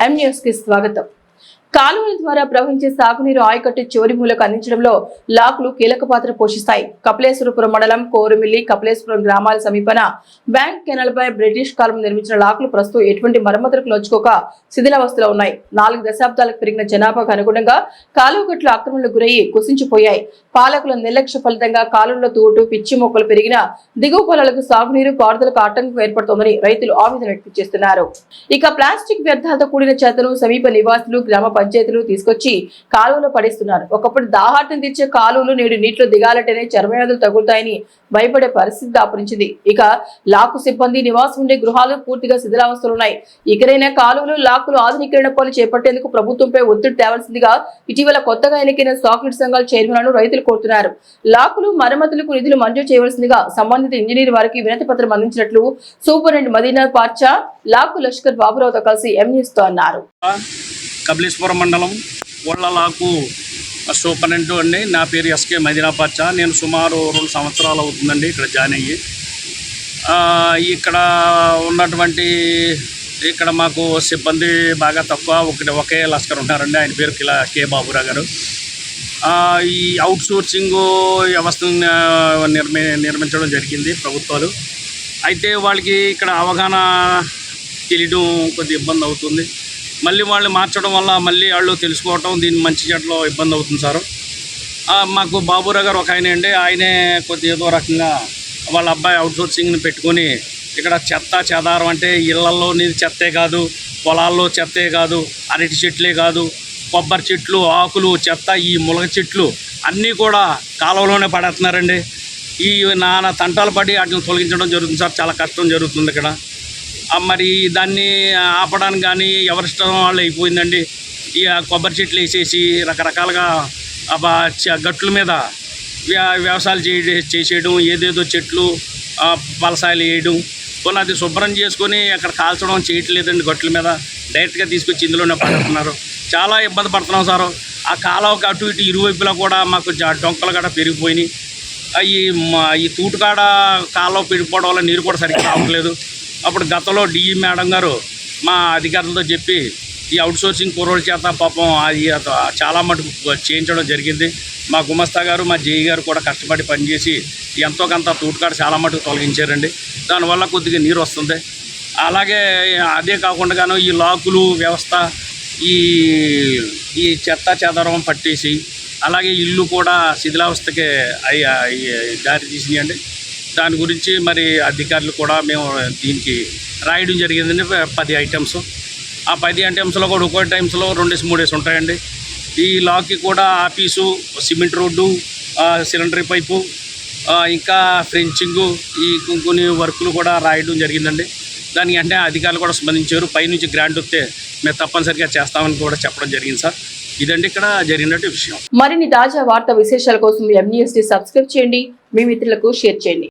ఎం న్యూస్కి స్వాగతం. కాలువల ద్వారా ప్రవహించే సాగునీరు ఆయకట్టు చివరి మూలకు అందించడంలో లాకులు కీలక పాత్ర పోషిస్తాయి. కపిలేశ్వరపురం మండలం కోరుమిల్లి కపిలేశ్వరం గ్రామాల సమీపన బ్యాంక్ కెనాల్ పై బ్రిటిష్ కాలం నిర్మించిన లాకులు ప్రస్తుతం ఎటువంటి మరమ్మతులకు నోచుకోక శిథిలావస్థలో ఉన్నాయి. నాలుగు దశాబ్దాలకు పెరిగిన జనాభాకు అనుగుణంగా కాలువ గట్లు ఆక్రమణలకు గురయ్యి కుసించిపోయాయి. పాలకుల నిర్లక్ష్య ఫలితంగా కాలువలో తూటు పిచ్చి మొక్కలు పెరిగిన దిగువ పొలాలకు సాగునీరు పారుదలకు ఆటంకం ఏర్పడుతోందని రైతులు ఆవేదన వ్యక్తం చేస్తున్నారు. ఇక ప్లాస్టిక్ వ్యర్థాలతో కూడిన చెత్తను సమీప నివాసులు గ్రామ పంచాయతీలు తీసుకొచ్చి కాలువలో పడేస్తున్నారు. ఒకప్పుడు దాహాటం తీర్చే కాలువలు నేడు నీటిలో దిగాలంటేనే చర్మవ్యాధులు తగులుతాయని భయపడే పరిస్థితి దాపురించింది. ఇక లాకు సిబ్బంది నివాసం ఉండే గృహాలు పూర్తిగా శిథిలావస్థలు ఉన్నాయి. ఇకరైనా కాలువలు లాకులు ఆధునీకరణ పనులు చేపట్టేందుకు ప్రభుత్వంపై ఒత్తిడి తేవాల్సిందిగా ఇటీవల కొత్తగా ఎన్నికైన సాకెట్ సంఘాల చైర్మన్లను రైతులు కోరుతున్నారు. లాకులు మరమ్మతులకు నిధులు మంజూరు చేయవలసిందిగా సంబంధిత ఇంజనీర్ వారికి వినతి పత్రం అందించినట్లు సూపరింటెండెంట్ మదీనా పార్చా లాకు లష్కర్ బాబురావుతో కలిసి ఎంఈస్తో అన్నారు. కపిలేశ్వరం మండలం ఒళ్ళలాకు సూపరింటెండెంట్ అండి. నా పేరు ఎస్కే మదినాపాచ నేను సుమారు రెండు సంవత్సరాలు అవుతుందండి ఇక్కడ జాయిన్ అయ్యి. ఇక్కడ ఉన్నటువంటి ఇక్కడ మాకు సిబ్బంది బాగా తక్కువ. ఒకటి ఒకే లస్కర్ ఉంటారండి. ఆయన పేరు కిలా కే బాబురావు గారు. ఈ అవుట్ సోర్సింగ్ వ్యవస్థను నిర్మి నిర్మించడం జరిగింది ప్రభుత్వాలు. అయితే వాళ్ళకి ఇక్కడ అవగాహన తెలియడం కొద్ది ఇబ్బంది అవుతుంది. మళ్ళీ వాళ్ళు మార్చడం వల్ల మళ్ళీ వాళ్ళు తెలుసుకోవటం దీని మంచి చెడ్డలో ఇబ్బంది అవుతుంది సార్. మాకు బాబురావు గారు ఒక ఆయన అండి. ఆయనే కొద్ది ఏదో రకంగా వాళ్ళ అబ్బాయి అవుట్సోర్సింగ్ని పెట్టుకొని ఇక్కడ చెత్త చెదారం అంటే ఇళ్ళలో నీది చెత్తే కాదు పొలాల్లో చెత్తే కాదు అరటి చెట్లే కాదు కొబ్బరి చెట్లు ఆకులు చెత్త ఈ ములగ చెట్లు అన్నీ కూడా కాలువలోనే పడేస్తున్నారండి. ఈ నానా తంటాలు పడి వాటిని తొలగించడం జరుగుతుంది సార్. చాలా కష్టం జరుగుతుంది ఇక్కడ. మరి దాన్ని ఆపడానికి కానీ ఎవరిష్టం వాళ్ళు అయిపోయిందండి. ఈ ఆ కొబ్బరి చెట్లు వేసేసి రకరకాలుగా గట్ల మీద వ్యవసాయాలు చేయ చేసేయడం ఏదేదో చెట్లు పలసాయలు వేయడం కొన్ని అది శుభ్రం చేసుకొని అక్కడ కాల్చడం చేయట్లేదండి గట్ల మీద. డైరెక్ట్గా తీసుకొచ్చి ఇందులోనే పడుతున్నారు చాలా ఇబ్బంది పడుతున్నాం సార్. ఆ కాలువకి అటు ఇటు ఇరువైపులా కూడా మాకు డొంకలు కూడా పెరిగిపోయినాయి. ఈ ఈ తూటుకాడ కాలువ పెరిగిపోవడం వల్ల నీరు కూడా సరిగ్గా రావట్లేదు. అప్పుడు గతంలో డిఈ మేడం గారు మా అధికారులతో చెప్పి ఈ అవుట్సోర్సింగ్ కుర్రోళ్ళ చేత పాపం అది చాలా మటుకు చేయించడం జరిగింది. మా గుమస్తా గారు మా జేఈ గారు కూడా కష్టపడి పనిచేసి ఎంతో కొంత తూటుకాడ చాలా మటుకు తొలగించారండి. దానివల్ల కొద్దిగా నీరు వస్తుంది. అలాగే అదే కాకుండా గాను ఈ లాకులు వ్యవస్థ ఈ ఈ చెత్త చెదరం పట్టేసి అలాగే ఇల్లు కూడా శిథిలావస్థకి అయ్యి దారి తీసినాయండి. దాని గురించి మరి అధికారులు కూడా మేము దీనికి రాయడం జరిగిందండి పది ఐటమ్స్. ఆ పది ఐటమ్స్లో కూడా ఒక్కో టైమ్స్లో రెండేసి మూడేసి ఉంటాయండి. ఈ లాక్కి కూడా office cement road cylinder pipe ఇంకా ఫ్రెంచింగు ఈ కొన్ని వర్కులు కూడా రాయడం జరిగిందండి. దానికి అంటే అధికారులు కూడా స్పందించారు. పైనుంచి గ్రాంట్ వస్తే మేము తప్పనిసరిగా చేస్తామని కూడా చెప్పడం జరిగింది సార్. ఇదండి ఇక్కడ జరిగినట్టు విషయం. మరిన్ని తాజా వార్త విశేషాల కోసం ఎం సబ్స్క్రైబ్ చేయండి. మీ మిత్రులకు షేర్ చేయండి.